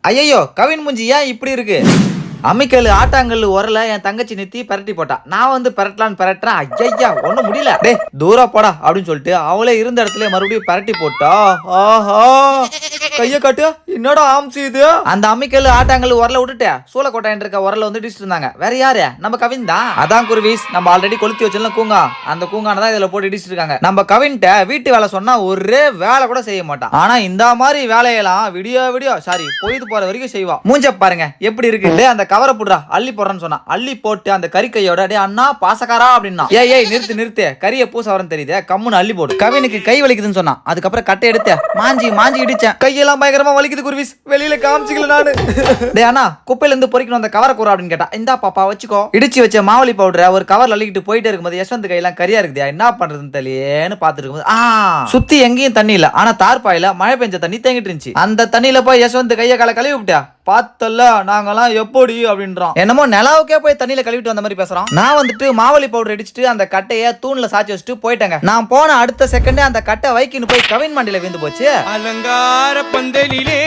ஐயோ கவின் மூஞ்சி ஏன் இப்படி இருக்கு? அம்மிக்கல் ஆட்டாங்கல் உரல என் தங்கச்சி நித்தி பரட்டி போட்டா. நான் வந்து பரட்டலான்னு பரட்டுறேன். ஐயா ஒண்ணும் முடியல. டேய் தூரம் போடா அப்படின்னு சொல்லிட்டு அவளே இருந்த இடத்துல மறுபடியும் பரட்டி போட்டா. ஆஹா. கைய காட்டு. என்னடா ஆம்சி இது? அந்த அம்மிக்கல் ஆட்டாங்கல் உரல விட்டுட்டு சூளக்கோட்டையன் இருக்க உரல வந்து இடிச்சிட்டு இருந்தாங்க. வேற யாரு? நம்ம கவின் தான் அதான் குருவீஸ். நம்ம ஆல்ரெடி கொளுத்தி வச்சிருந்தோம் கூங்கா. அந்த கூங்கான தான் இதுல போட்டு இடிச்சிட்டு இருக்காங்க. நம்ம கவின்ட்ட வீட்டு வேலை சொன்னா ஒரே வேலை கூட செய்ய மாட்டான். ஆனா இந்த மாதிரி வேலையெல்லாம் விடியோ விடியோ சாரி பொய்து போற வரைக்கும் செய்வான் மூஞ்ச பாருங்க எப்படி இருக்கு? அந்த கவரை போடுறா. அள்ளி போடுறேன்னு சொன்னா அள்ளி போட்டு அந்த கறி கையோட டே அண்ணா பாசக்காரா? அப்படின்னா. ஏய் ஏய் நிறுத்து நிறுத்து. கறியை பூச வரன்னு தெரியுதே. கம்முன்னு அள்ளி போடு. கவினுக்கு கை வலிக்குதுன்னு சொன்னான். அதுக்கப்புறம் கட்டை எடுத்து மாஞ்சி மாஞ்சி இடிச்சேன். கையெல்லாம் பயங்கரமா வலிக்குது குருவிஸ். வெளியில காமிச்சிக்கல நானு. டே அண்ணா குப்பையில இருந்து பொறிக்கணும் அந்த கவரை கூற அப்படின்னு கேட்டா இந்தா பாப்பா வச்சுக்கோ. இடிச்சு வச்ச மாவளி பவுடரை ஒரு கவர் அள்ளிக்கிட்டு போயிட்டே இருக்கும்போது யஷ்வந்த் கையெல்லாம் கரியா இருக்குதா என்ன பண்றதுன்னு தெரியலேன்னு பாத்துட்டு இருக்கும்போது ஆ. சுத்தி எங்கேயும் தண்ணி இல்ல. ஆனா தார்பாயில மழை பெஞ்ச தண்ணி தேங்கிட்டு இருந்துச்சு. அந்த தண்ணியில போய் யஷ்வந்த் கையை கால கழுவி விட்டா பார்த்தல நாங்கெல்லாம் எப்படி அப்படின்றோம் என்னமோ நிலாவுக்கே போய் தண்ணியில கழுவிட்டு வந்த மாதிரி பேசுறோம் நான் வந்துட்டு மாவளி பவுடர் அடிச்சுட்டு அந்த கட்டைய தூண்ல சாச்சி வச்சுட்டு போயிட்டேங்க. நான் போன அடுத்த செகண்டே அந்த கட்டை வைக்கின்னு போய் கவின் மண்டியில விழுந்து போச்சு. அலங்கார பந்தலிலே.